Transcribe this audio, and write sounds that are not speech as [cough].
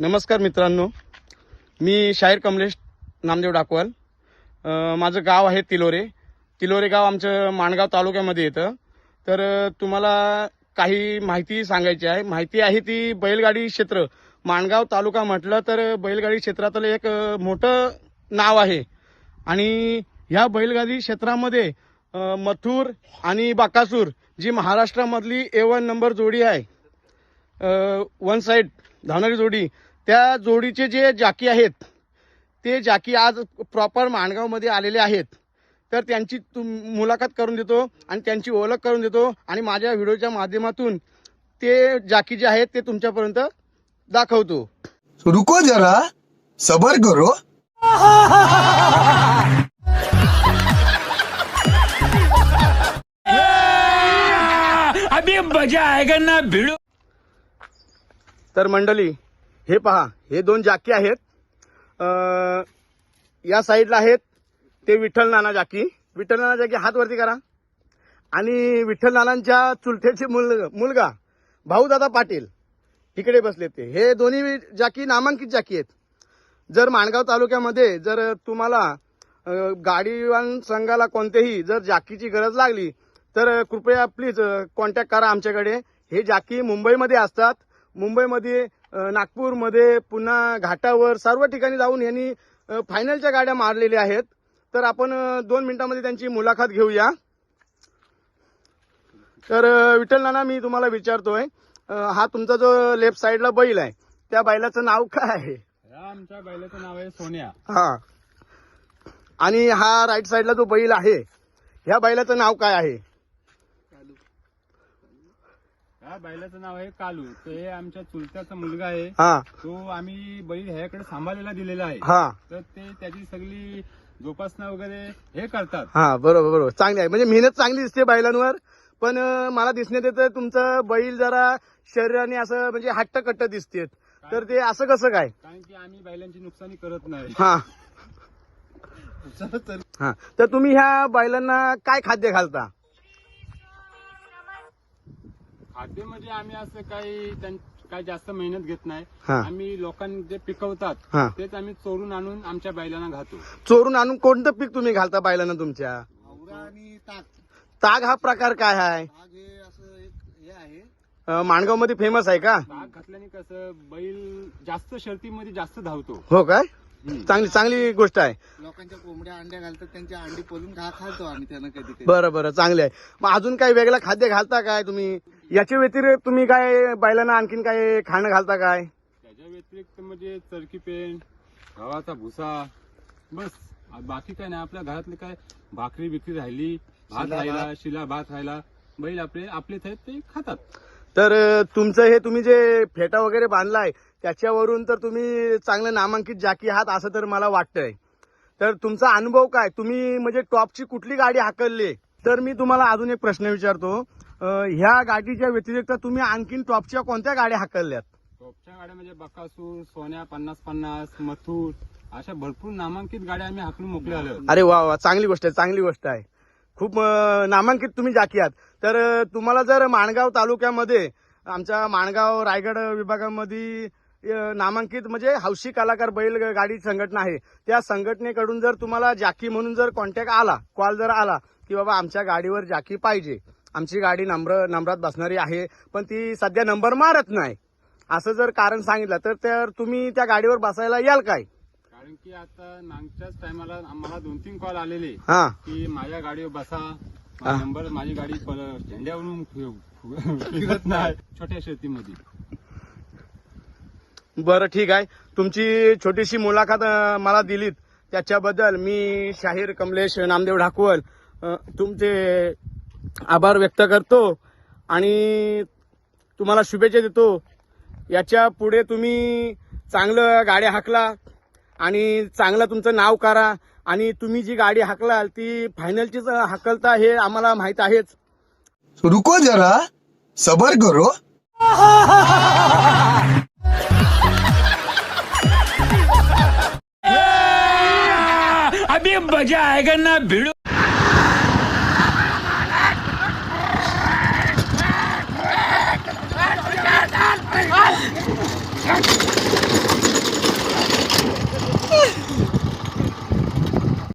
नमस्कार मित्रांनो. मी शाहीर कमलेश नामदेव डाकवाल. माझं गाव आहे तिलोरे. तिलोरे गाव आमचं माणगाव तालुक्यामध्ये येतं. तर तुम्हाला काही माहिती सांगायची आहे. माहिती आहे ती बैलगाडी क्षेत्र. माणगाव तालुका म्हटलं तर बैलगाडी क्षेत्रातलं एक मोठं नाव आहे. आणि ह्या बैलगाडी क्षेत्रामध्ये मथुर आणि बाकासूर जी महाराष्ट्रामधली ए वन नंबर जोडी आहे वन साईड धावणारी जोडी त्या जोडीचे जे जाकी आहेत ते जाकी आज प्रॉपर माणगावमध्ये आलेले आहेत. तर त्यांची तुम मुलाखत करून देतो आणि त्यांची ओळख करून देतो आणि माझ्या व्हिडिओच्या माध्यमातून ते जाकी जे आहेत ते तुमच्यापर्यंत दाखवतो. रुको जरा सबर करो. अभी मजा आएगा ना भिड़ो। तर मंडळी हे पहा हे दोन जाकी आहेत. या साईडला आहेत ते विठ्ठल नाना जाकी. विठ्ठल नाना जाकी हात वरती करा. आणि विठ्ठल नानांच्या चुलत्याचे मुल मुलगा भाऊदादा पाटील इकडे बसले ते. हे दोन्ही जाकी नामांकित जाकी आहेत. जर माणगाव तालुक्यामध्ये जर तुम्हाला गाडीवान संघाला कोणतेही जर जाकीची गरज लागली तर कृपया प्लीज कॉन्टॅक्ट करा आमच्याकडे. हे जाकी मुंबईमध्ये असतात. मुंबईमध्ये नागपूरमध्ये पुन्हा घाटावर सर्व ठिकाणी जाऊन यांनी फायनलच्या गाड्या मारलेल्या आहेत. तर आपण दोन मिनिटांमध्ये त्यांची मुलाखत घेऊया. तर विठ्ठल नाना मी तुम्हाला विचारतोय हा तुमचा जो लेफ्ट साईडला बैल आहे त्या बैलाचं नाव काय आहे? आमच्या बैलाचं नाव आहे सोन्या. हा. आणि हा राईट साईडला जो बैल आहे ह्या बैलाचं नाव काय आहे? या बैलाचं नाव आहे कालू. ते आमच्या चुलत्याचा मुलगा आहे. हा. तो आम्ही बैल ह्याकडे सांभाळलेला दिलेला आहे. हा. तर ते त्याची सगळी जोपासना वगैरे हे करतात. हा बरोबर बरोबर. चांगली आहे. म्हणजे मेहनत चांगली दिसते बैलांवर. पण अं, मला दिसण्यात येतं तुमचं बैल जरा शरीराने असं म्हणजे हट्ट कट्ट दिसते तर ते असं कसं काय? कारण की आम्ही बैलांची नुकसानी करत नाही. हा. [laughs] हा. तर तुम्ही ह्या बैलांना काय खाद्य घालता? खाद्य म्हणजे आम्ही असं काही त्यां- काही जास्त मेहनत घेत नाही. हा. आम्ही लोकांनी जे पिकवतात हा. तेच आम्ही चोरून आणून आमच्या बैलांना घातो चोरून आणून कोणतं पीक तुम्ही घालता बैलांना तुमच्या? आणि ताक. ताग हा प्रकार काय आहे ताक हे असं एक हे आहे. अं, माणगावमध्ये फेमस आहे का? ताक घातल्याने कसं बैल जास्त शर्तीमध्ये जास्त धावतो. हो काय. चांगली चांगली गोष्ट आहे. लोकांच्या कोंबड्या अंड्या घालतात त्यांच्या अंडी पोलून खा खातो आम्ही त्यांना कधी कधी बरं बरं चांगले आहे. मग अजून काही वेगळं खाद्य घालता काय तुम्ही? याच्या व्यतिरिक्त तुम्ही काय बैलांना आणखीन काय खाणं घालता काय? त्याच्या व्यतिरिक्त म्हणजे चरकी पेंट गव्हाचा भुसा बस. बाकी काय नाही आपल्या घरातले काय भाकरी बिकरी राहिली भात शिला राहिला शिला भात राहिला. बैल आपले आपलेच आहेत ते खातात. तर तुमचं हे तुम्ही जे फेटा वगैरे बांधलाय त्याच्यावरून तर तुम्ही चांगलं नामांकित जाकी आहात असं तर मला वाटतंय. तर तुमचा अनुभव काय? तुम्ही म्हणजे टॉपची कुठली गाडी हाकलली? तर मी तुम्हाला अजून एक प्रश्न विचारतो. ह्या गाडीच्या व्यतिरिक्त तुम्ही आणखीन टॉपच्या कोणत्या गाड्या हाकलल्यात? टॉपच्या गाड्या म्हणजे बकासूर सोन्या पन्नास पन्नास मथूर अशा भरपूर नामांकित गाड्या आम्ही हाकलून मोकळे आलो अरे वा वा चांगली गोष्ट आहे चांगली गोष्ट आहे. खूप अं, नामांकित तुम्ही जाकी आहात तर अं, तुम्हाला जर माणगाव तालुक्यामध्ये आमच्या माणगाव रायगड विभागामध्ये अं, नामांकित म्हणजे हौशी कलाकार बैल गाडी संघटना आहे. त्या संघटनेकडून जर तुम्हाला जाकी म्हणून जर कॉन्टॅक्ट आला कॉल जर आला की बाबा आमच्या गाडीवर जाकी पाहिजे आमची गाडी नंबर नंबरात बसणारी आहे पण ती सध्या नंबर मारत नाही. असं जर कारण सांगितलं तर तर तुम्ही त्या गाडीवर बसायला याल काय? कारण की आता मागच्याच टायमाला आम्हाला दोन तीन कॉल आलेले. हा. की माझ्या गाडीवर बसा. माझा नंबर माझी गाडी झेंड्यावरून फिरत नाही. छोट्या शेतीमध्ये. बरं ठीक आहे. तुमची छोटीशी मुलाखत अं, मला दिलीत. त्याच्याबद्दल मी शाहीर कमलेश नामदेव ढाकवल अं, तुमचे आभार व्यक्त करतो आणि तुम्हाला शुभेच्छा देतो. याच्यापुढे तुम्ही चांगलं गाडी हाकला आणि चांगलं तुमचं नाव करा आणि तुम्ही जी गाडी हाकलाल ती फायनलचीच हाकलता हे आम्हाला माहीत आहेच. रुको जरा सबर करो. अभी मजा आएगा ना भिड़ो।